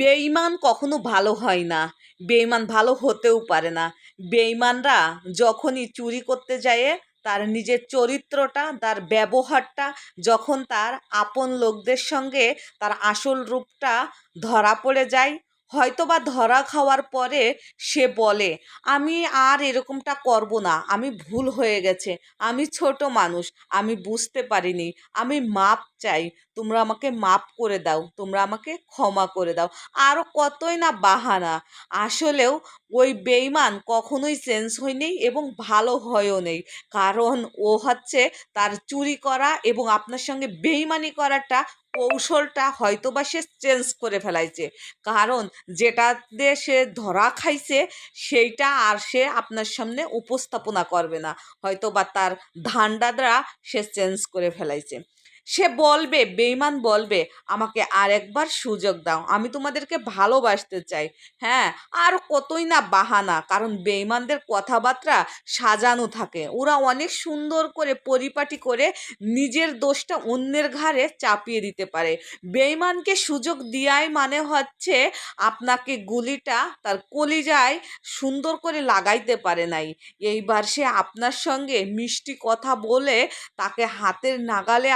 বেঈমান কখনো ভালো হয় না। বেঈমান ভালো হতেও পারে না। বেঈমানরা যখনই চুরি করতে যায়, তার নিজের চরিত্রটা, তার ব্যবহারটা, যখন তার আপন লোকদের সঙ্গে তার আসল রূপটা ধরা পড়ে যায় হয়তো বা ধরা খাওয়ার পরে সে বলে, আমি আর এরকমটা করব না। আমি ভুল হয়ে গেছে। আমি ছোট মানুষ। আমি বুঝতে পারিনি। আমি মাপ চাই, তোমরা আমাকে মাপ করে দাও, তোমরা আমাকে ক্ষমা করে দাও। আরও কতই না বাহানা। আসলেও ওই বেইমান কখনোই চেঞ্জ হয়নি এবং ভালো হয়ও নেই। কারণ ও হচ্ছে তার চুরি করা এবং আপনার সঙ্গে বেইমানি করাটা, কৌশলটা হয়তো বা সে চেঞ্জ করে ফেলাইছে। কারণ যেটাতে সে ধরা খাইছে, সেইটা আর সে আপনার সামনে উপস্থাপনা করবে না। হয়তো বা তার ধান্ডাদরা সে চেঞ্জ করে ফেলাইছে। সে বলবে বেইমান বলবে, আমাকে আর একবার সুযোগ দাও, আমি তোমাদেরকে ভালোবাসতে চাই। হ্যাঁ আর কতই না বাহানা, কারণ বেইমানদের কথাবার্তা সাজানো থাকে। ওরা অনেক সুন্দর করে পরিপাটি করে নিজের দোষটা অন্যের ঘাড়ে চাপিয়ে দিতে পারে। বেইমানকে সুযোগ দেওয়াই মানে হচ্ছে আপনাকে গুলিটা তার কলিজায় সুন্দর করে লাগাইতে পারে নাই। এইবার সে আপনার সঙ্গে মিষ্টি কথা বলে তাকে হাতের নাগালে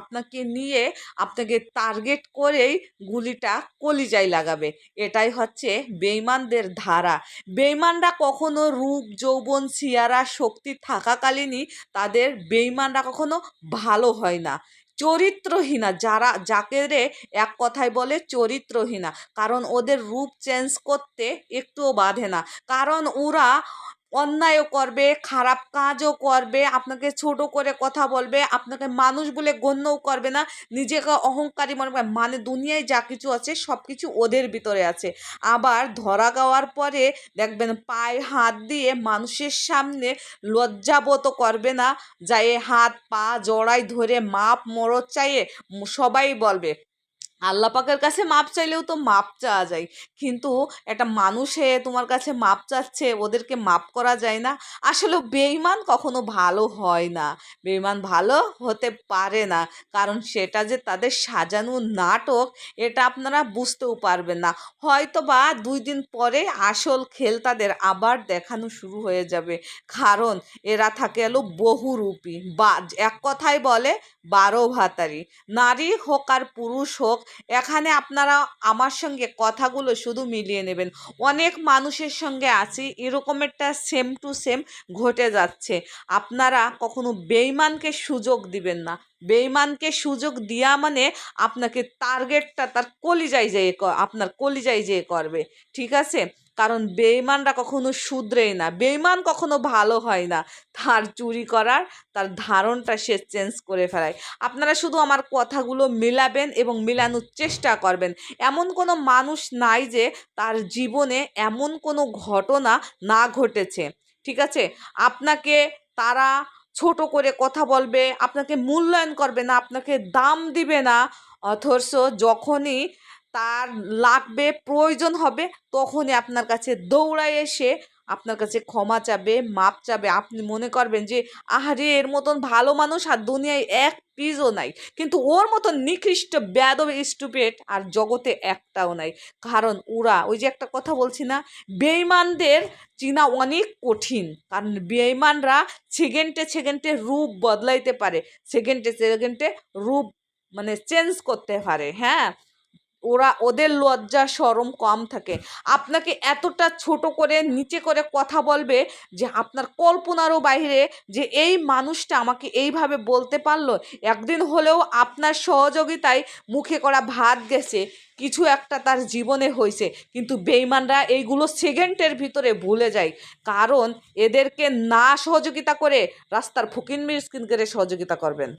আপনাকে নিয়ে আপনাকে টার্গেট করেই গুলিটা কলিজায় লাগাবে। এটাই হচ্ছে বেইমানদের ধারা। বেইমানরা কখনো রূপ, যৌবন, সিয়ারা, শক্তি থাকাকালীনই তাদের বেইমানরা কখনো ভালো হয় না। চরিত্রহীনা যারা যাকে রে এক কথায় বলে চরিত্রহীনা। কারণ ওদের রূপ চেঞ্জ করতে একটুও বাধে না। কারণ ওরা অন্যায়ও করবে, খারাপ কাজও করবে, আপনাকে ছোট করে কথা বলবে, আপনাকে মানুষ বলে গণ্যও করবে না, নিজেকে অহংকারী মনে করবে মানে দুনিয়ায় যা কিছু আছে সব কিছু ওদের ভিতরে আছে। আবার ধরা গাওয়ার পরে দেখবেন পায়ে হাত দিয়ে মানুষের সামনে লজ্জাবোধ করবে না, যায় হাত পা জড়াই ধরে মাপ মরদ চাইয়ে সবাই বলবে আল্লাহ পাকের কাছে মাপ চাইলেও তো মাপ চাওয়া যায়। কিন্তু একটা মানুষে তোমার কাছে মাপ চাচ্ছে, ওদেরকে মাপ করা যায় না। আসলে বেইমান কখনো ভালো হয় না। বেইমান ভালো হতে পারে না। কারণ সেটা যে তাদের সাজানো নাটক, এটা আপনারা বুঝতেও পারবেন না। হয়তো বা দুই দিন পরে আসল খেল তাদের আবার দেখানো শুরু হয়ে যাবে। কারণ এরা থাকে এলো বহুরূপী। বা এক কথায় বলে বারো ভাতারি। নারী হোক আর পুরুষ হোক এখানে আপনারা আমার সঙ্গে কথাগুলো শুধু মিলিয়ে নেবেন। অনেক মানুষের সঙ্গে আছি, এরকমেরটা সেম টু সেম ঘটে যাচ্ছে। আপনারা কখনো বেইমানকে সুযোগ দিবেন না। বেইমানকে সুযোগ দেওয়া মানে আপনাকে টার্গেটটা তার কলিজায় যেয়ে আপনার কলিজাই যেয়ে করবে। ঠিক আছে? কারণ বেইমানরা কখনো শুধরেই না বেইমান কখনো ভালো হয় না। তার চুরি করার, তার ধারণটা সে চেঞ্জ করে ফেলায়। আপনারা শুধু আমার কথাগুলো মেলাবেন এবং মেলানোর চেষ্টা করবেন। এমন কোনো মানুষ নাই যে তার জীবনে এমন কোনো ঘটনা না ঘটেছে, ঠিক আছে? আপনাকে তারা ছোট করে কথা বলবে, আপনাকে মূল্যায়ন করবে না, আপনাকে দাম দিবে না। অথচ যখনই তার লাগবে, প্রয়োজন হবে, তখনই আপনার কাছে দৌড়ায় এসে আপনার কাছে ক্ষমা চাবে, মাপ চাবে। আপনি মনে করবেন যে, আহারে, এর মতন ভালো মানুষ আর দুনিয়ায় এক পিসও নাই। কিন্তু ওর মতন নিকৃষ্ট, ব্যাদব স্টুপেট আর জগতে একটাও নাই। কারণ ওরা, ওই যে একটা কথা বলছি না বেইমানদের চিনা অনেক কঠিন। কারণ বেইমানরা সেকেন্ডে সেকেন্ডে রূপ বদলাইতে পারে। সেকেন্ডে সেকেন্ডে রূপ মানে চেঞ্জ করতে পারে হ্যাঁ? ওরা, ওদের লজ্জা, সরম কম থাকে। আপনাকে এতটা ছোট করে, নিচে করে কথা বলবে যে, আপনার কল্পনারও বাইরে যে, এই মানুষটা আমাকে এইভাবে বলতে পারল। একদিন হলেও আপনার সহযোগিতায় মুখে করা ভাত গেছে। কিছু একটা তার জীবনে হয়েছে কিন্তু বেইমানরা এইগুলো সেকেন্ডের ভিতরে ভুলে যায়। কারণ এদেরকে না সহযোগিতা করে রাস্তার ফকিন মিসকিন করে সহযোগিতা করবেন।